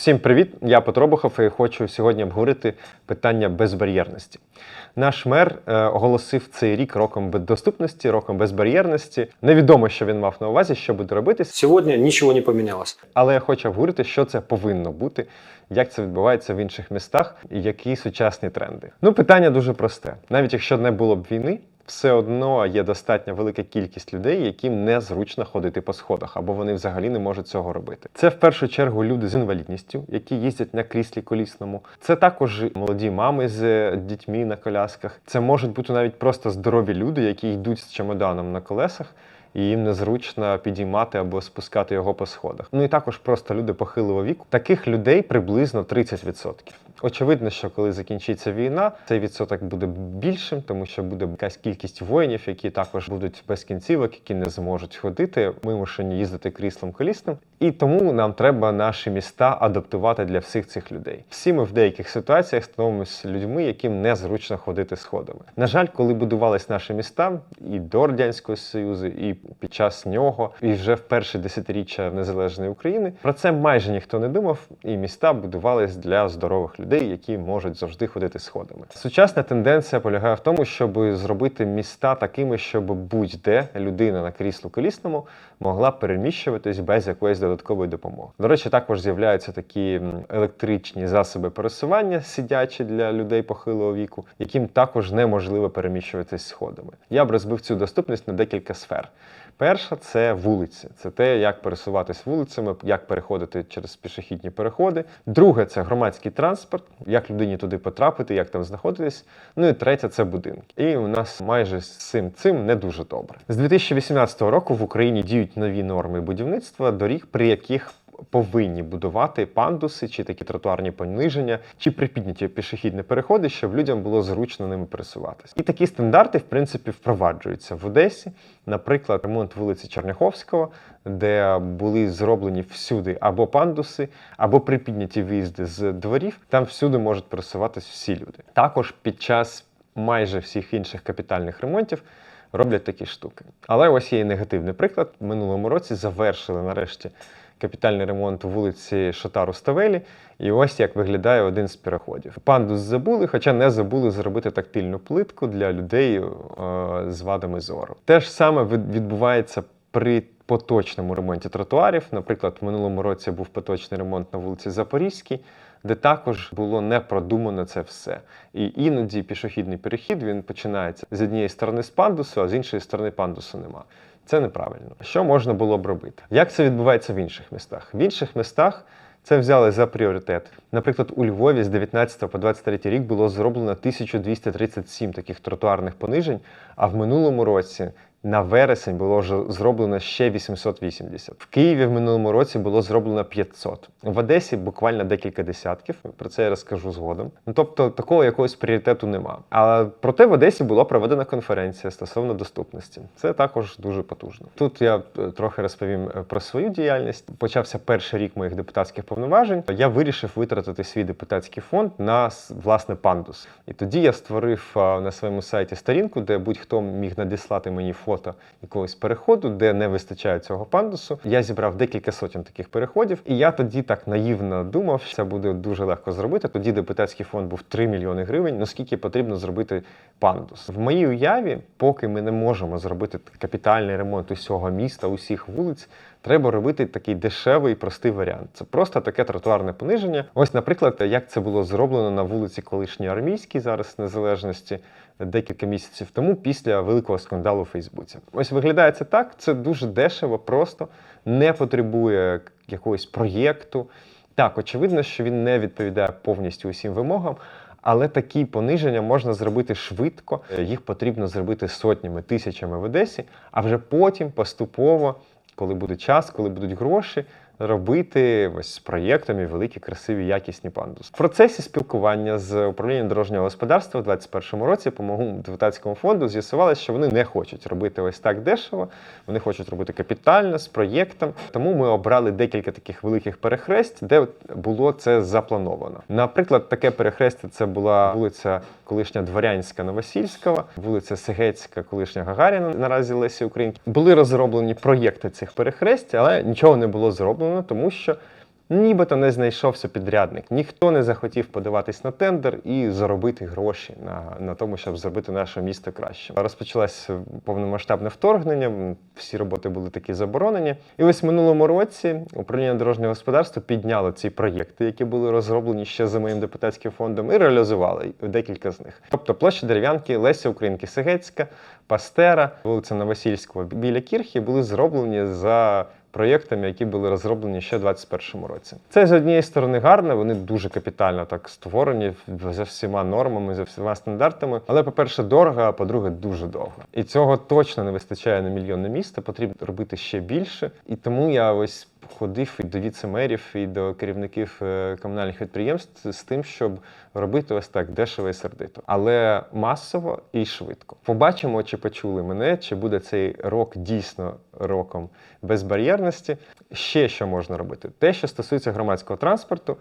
Всім привіт! Я Петро Бухов і хочу сьогодні обговорити питання безбар'єрності. Наш мер е, оголосив цей рік роком доступності, роком безбар'єрності. Невідомо, що він мав на увазі, що буде робити, Сегодня ничего не поменялось. але я хочу обговорити, що це повинно бути, як це відбувається в інших містах і які сучасні тренди. Ну, питання дуже просте. Навіть якщо не було б війни, все одно є достатня велика кількість людей, яким незручно ходити по сходах, або вони взагалі не можуть цього робити. Це в першу чергу люди з інвалідністю, які їздять на кріслі колісному. Це також молоді мами з е, дітьми на колясках. Це можуть бути навіть просто здорові люди, які йдуть з чемоданом на колесах. І їм незручно підіймати або спускати його по сходах. Ну і також просто люди похилого віку. Таких людей приблизно 30%. Очевидно, що коли закінчиться війна, цей відсоток буде більшим, тому що буде якась кількість воїнів, які також будуть без кінцівок, які не зможуть ходити, вимушені їздити кріслом колісним. І тому нам треба наші міста адаптувати для всіх цих людей. Всі ми в деяких ситуаціях становимося людьми, яким незручно ходити сходами. На жаль, коли будувались наші міста, і до радянського союзу, і під час нього, і вже в перше десятиріччя незалежної України, про це майже ніхто не думав, і міста будувались для здорових людей, які можуть завжди ходити сходами. Сучасна тенденція полягає в тому, щоб зробити міста такими, щоб будь-де людина на кріслу колісному могла переміщуватись без якоїсь додаткової допомоги. До речі, також з'являються такі електричні засоби пересування, сидячі для людей похилого віку, яким також неможливо переміщуватись сходами. Я б розбив цю доступність на декілька сфер. Перша це вулиці, це те, як пересуватись вулицями, як переходити через пішохідні переходи. Друге це громадський транспорт, як людині туди потрапити, як там знаходитись. Ну і третє це будинки. І у нас майже з цим цим не дуже добре. З 2018 року в Україні діють нові норми будівництва доріг, при яких повинні будувати пандуси чи такі тротуарні пониження, чи припідняті пішохідні переходи, щоб людям було зручно ними пересуватися. І такі стандарти, в принципі, впроваджуються в Одесі. Наприклад, ремонт вулиці Черняховського, де були зроблені всюди або пандуси, або припідняті виїзди з дворів. Там всюди можуть пересуватись всі люди. Також під час майже всіх інших капітальних ремонтів. Роблять такі штуки. Але ось є і негативний приклад. Минулому році завершили нарешті капітальний ремонт вулиці Шатару Ставелі. І ось як виглядає один з переходів. Пандус забули, хоча не забули зробити тактильну плитку для людей е, з вадами зору. Те ж саме від- відбувається при поточному ремонті тротуарів. Наприклад, в минулому році був поточний ремонт на вулиці Запорізькій, де також було не продумано це все. І іноді пішохідний перехід він починається з однієї сторони з пандусу, а з іншої сторони пандусу нема. Це неправильно. Що можна було б робити? Як це відбувається в інших містах? В інших містах це взяли за пріоритет. Наприклад, у Львові з 19 по 23 рік було зроблено 1237 таких тротуарних понижень, а в минулому році на вересень було зроблено ще 880. В Києві в минулому році було зроблено 500. В Одесі буквально декілька десятків. Про це я розкажу згодом. Ну тобто такого якогось пріоритету нема. А проте в Одесі була проведена конференція стосовно доступності. Це також дуже потужно. Тут я е, трохи розповім е, про свою діяльність. Почався перший рік моїх депутатських повноважень. Я вирішив витратити свій депутатський фонд на власне пандус. І тоді я створив на своєму сайті сторінку, де будь-хто міг надіслати мені фото якогось переходу, де не вистачає цього пандусу. Я зібрав декілька сотень таких переходів, і я тоді так наївно думав, що це буде дуже легко зробити. Тоді депутатський фонд був 3 мільйони гривень. Ну скільки потрібно зробити пандус? В моїй уяві, поки ми не можемо зробити капітальний ремонт усього міста, усіх вулиць. Треба робити такий дешевий, простий варіант. Це просто таке тротуарне пониження. Ось, наприклад, як це було зроблено на вулиці колишній армійській, зараз незалежності, декілька місяців тому, після великого скандалу у Фейсбуці. Ось виглядає це так. Це дуже дешево, просто не потребує якогось проєкту. Так, очевидно, що він не відповідає повністю усім вимогам. Але такі пониження можна зробити швидко. Їх потрібно зробити сотнями, тисячами в Одесі, а вже потім поступово коли буде час, коли будуть гроші, робити ось з проєктами великі, красиві, якісні пандуси. В процесі спілкування з управлінням дорожнього господарства в 2021 році по моєму депутатському фонду з'ясувалося, що вони не хочуть робити ось так дешево. Вони хочуть робити капітально з проєктом. Тому ми обрали декілька таких великих перехресть, де було це заплановано. Наприклад, таке перехрестя це була вулиця колишня Дворянська Новосільського, вулиця Сегецька, колишня Гагаріна, наразі Лесі Українки. Були розроблені проєкти цих перехресть, але нічого не було зроблено, тому що Нібито не знайшовся підрядник, ніхто не захотів подаватись на тендер і заробити гроші на, на тому, щоб зробити наше місто краще. Розпочалось повномасштабне вторгнення, всі роботи були такі заборонені. І ось в минулому році управління дорожнього господарства підняло ці проєкти, які були розроблені ще за моїм депутатським фондом, і реалізували декілька з них. Тобто площа дерев'янки Леся Українки Сегецька, Пастера, вулиця Новосільського біля Кірхи були зроблені за проєктами, які були розроблені ще в 2021 році. Це з однієї сторони гарно, вони дуже капітально так створені за всіма нормами, за всіма стандартами. Але, по-перше, дорого, а по-друге, дуже довго. І цього точно не вистачає на мільйонне місто. Потрібно робити ще більше. І тому я ось ходив і до віце-мерів, і до керівників е, комунальних підприємств з тим, щоб робити ось так дешево і сердито, але масово і швидко. Побачимо, чи почули мене, чи буде цей рок дійсно роком безбар'єрності. Ще що можна робити? Те, що стосується громадського транспорту.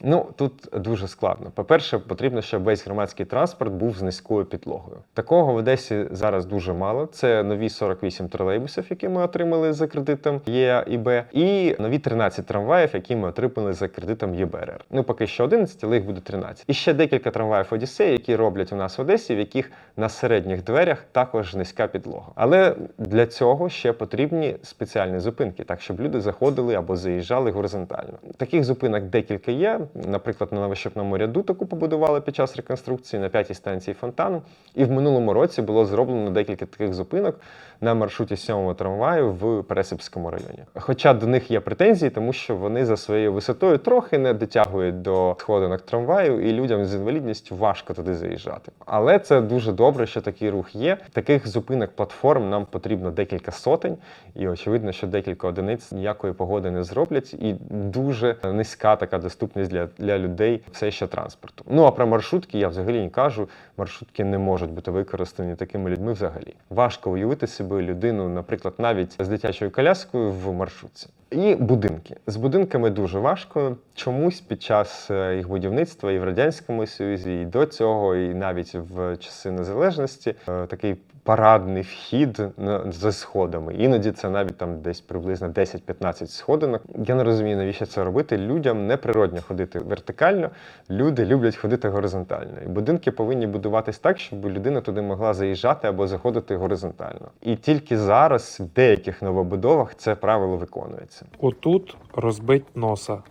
Ну тут дуже складно. По-перше, потрібно, щоб весь громадський транспорт був з низькою підлогою. Такого в Одесі зараз дуже мало. Це нові 48 тролейбусів, які ми отримали за кредитом ЄАІБ, і нові 13 трамваїв, які ми отримали за кредитом ЄБРР. Ну поки що 11, але їх буде 13. І ще декілька трамваїв Одіссей, які роблять у нас в Одесі, в яких на середніх дверях також низька підлога. Але для цього ще потрібні спеціальні зупинки, так щоб люди заходили або заїжджали горизонтально. Таких зупинок декілька є. Наприклад, на новощепному ряду таку побудували під час реконструкції на п'ятій станції фонтану. І в минулому році було зроблено декілька таких зупинок на маршруті 7-го трамваю в Пересипському районі. Хоча до них є претензії, тому що вони за своєю висотою трохи не дотягують до сходинок трамваю, і людям з інвалідністю важко туди заїжджати. Але це дуже добре, що такий рух є. Таких зупинок платформ нам потрібно декілька сотень, і очевидно, що декілька одиниць ніякої погоди не зроблять, і дуже низька така доступність для, для людей все ще транспорту. Ну а про маршрутки я взагалі не кажу. Маршрутки не можуть бути використані такими людьми взагалі. Важко уявити собі людину, наприклад, навіть з дитячою коляскою в маршрутці. І будинки з будинками дуже важко. Чомусь під час е, їх будівництва і в радянському союзі, і до цього, і навіть в часи незалежності е, такий парадний вхід за сходами. Іноді це навіть там десь приблизно 10-15 сходинок. Я не розумію, навіщо це робити. Людям неприродно ходити вертикально. Люди люблять ходити горизонтально. І будинки повинні будуватись так, щоб людина туди могла заїжджати або заходити горизонтально. І тільки зараз в деяких новобудовах це правило виконується. Отут розбить носа.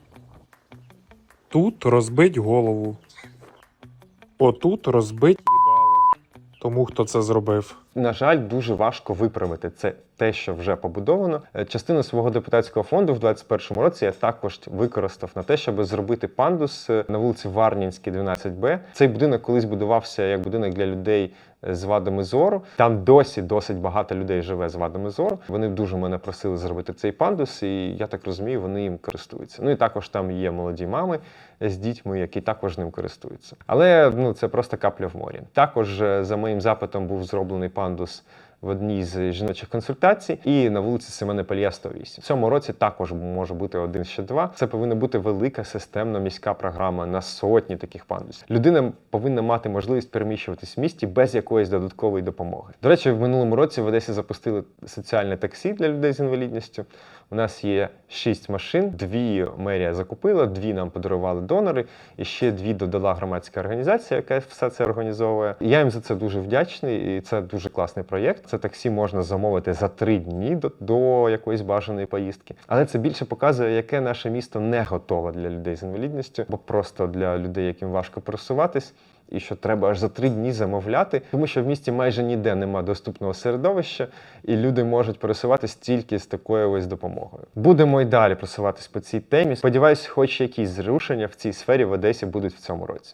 Тут розбить голову. Отут розбить. Тому хто це зробив. На жаль, дуже важко виправити це те, що вже побудовано. Е, Частину свого депутатського фонду в 2021 році я також використав на те, щоб зробити пандус е, на вулиці Варнінській, 12Б. Цей будинок колись будувався як будинок для людей е, з вадами зору. Там досі досить багато людей живе з вадами зору. Вони дуже мене просили зробити цей пандус, і я так розумію, вони їм користуються. Ну і також там є молоді мами з дітьми, які також ним користуються. Але ну це просто капля в морі. Також за моїм запитом був зроблений пандус. В одній з жіночих консультацій і на вулиці Семена Палія 108. В цьому році також може бути один ще два. Це повинна бути велика системна міська програма на сотні таких пандусів. Людина повинна мати можливість переміщуватись в місті без якоїсь додаткової допомоги. До речі, в минулому році в Одесі запустили соціальне таксі для людей з інвалідністю. У нас є шість машин, дві мерія закупила, дві нам подарували донори, і ще дві додала громадська організація, яка все це організовує. Я їм за це дуже вдячний, і це дуже класний проєкт. Це таксі можна замовити за три дні до, до якоїсь бажаної поїздки. Але це більше показує, яке наше місто не готове для людей з інвалідністю, бо просто для людей, яким важко пересуватись. І що треба аж за три дні замовляти, тому що в місті майже ніде нема доступного середовища, і люди можуть пересуватись тільки з такою ось допомогою. Будемо й далі просуватись по цій темі. Сподіваюсь, хоч якісь зрушення в цій сфері в Одесі будуть в цьому році.